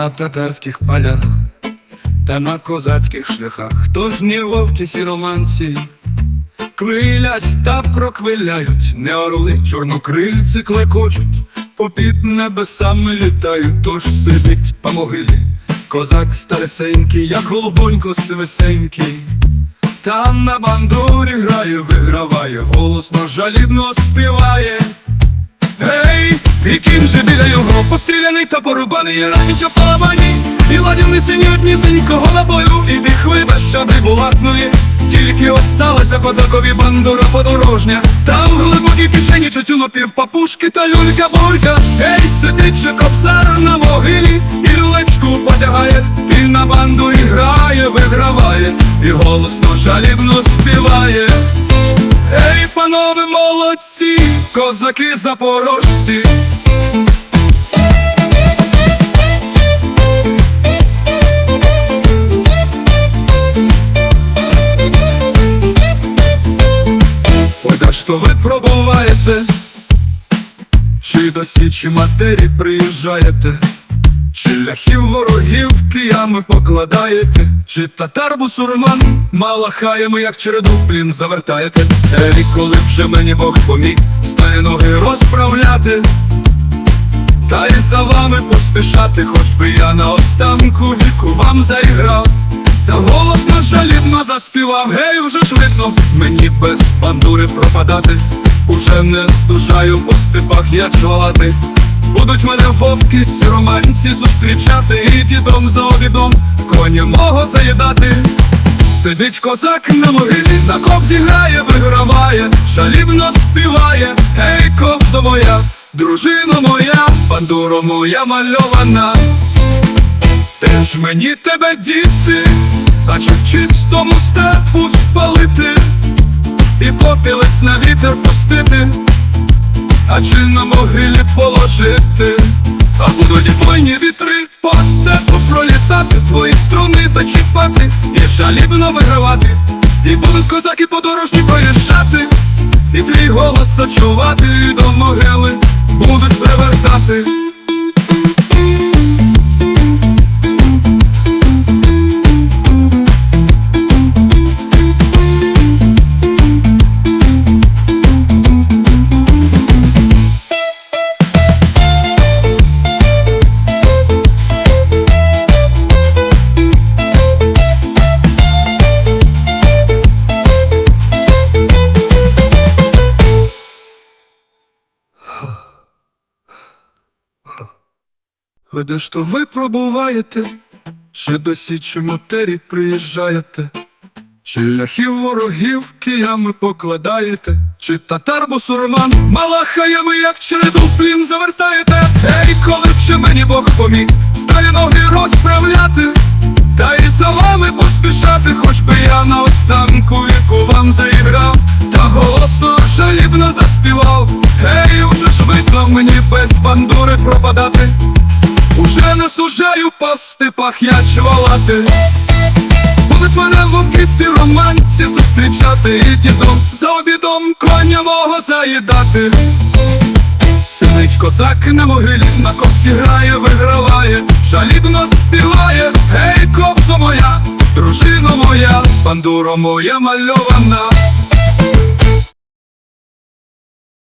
на татарських полях та на козацьких шляхах. Тож ні вовки сіроманці Квилять та проквиляють, не орли, чорнокрильці клекочуть, попід небесами літають, тож сидить по могилі. Козак старесенький, як голубонько сивесенький, там на бандурі грає, виграває, голосно жалібно співає. І кінь же біля його постріляний та порубаний раніше поламані І ладівниці ні однісенького набою. І біхви без шабри булатної Тільки осталася козакові бандура подорожня. Там в глибокій кишені тютюну пів папушки та люлька бурка. Гей, сидить же кобзар на могилі І люлечку потягає. І на бандурі грає, виграває І голосно жалібно співає. Ей, панове молодці, козаки запорожці. Що ви пробуваєте? Чи до січі матері приїжджаєте? Чи ляхів ворогів киями покладаєте, чи татар бусурман малахаями, як череду плін завертаєте, Ей, коли б же мені Бог поміг, стає ноги розправляти, та й за вами поспішати, хоч би я на останку віку вам заіграв, та голосно жалібно заспівав, гей, уже ж видно, мені без бандури пропадати, уже не стужаю по степах я чолати. Будуть мене вовки сіроманці зустрічати І дідом за обідом коня мого заїдати. Сидить козак на могилі, на кобзі грає, виграває, шалібно співає, Гей, кобзо моя, дружино моя, бандуро моя мальована. Ти ж мені тебе діти, а чи в чистому степу спалити. І попілець на вітер пустити а чи на могилі положити, а будуть бойні вітри по степу пролітати, твої струни зачіпати і жалібно вигравати, і будуть козаки подорожні проїжджати, і твій голос зачувати до могили будуть привертати. Ви де ж то ви пробуваєте, чи до січі матері приїжджаєте, чи ляхів ворогів киями покладаєте, чи татар бусурман малахаями, як череду плін завертаєте, Ей, коли б ще мені Бог поміг, стає ноги розправляти, та й за вами поспішати, хоч би я на останку віку вам заіграв, та голосно жалібно заспівав, Гей, уже ж видно мені без бандури пропадати. Уже не служаю по степах я чвалати. Будуть мене вовки сіроманці зустрічати І дідом за обідом коня мого заїдати. Сидить козак на могилі, на копці грає, виграває, жалібно співає, гей, копцо моя, дружино моя, бандуро моя мальована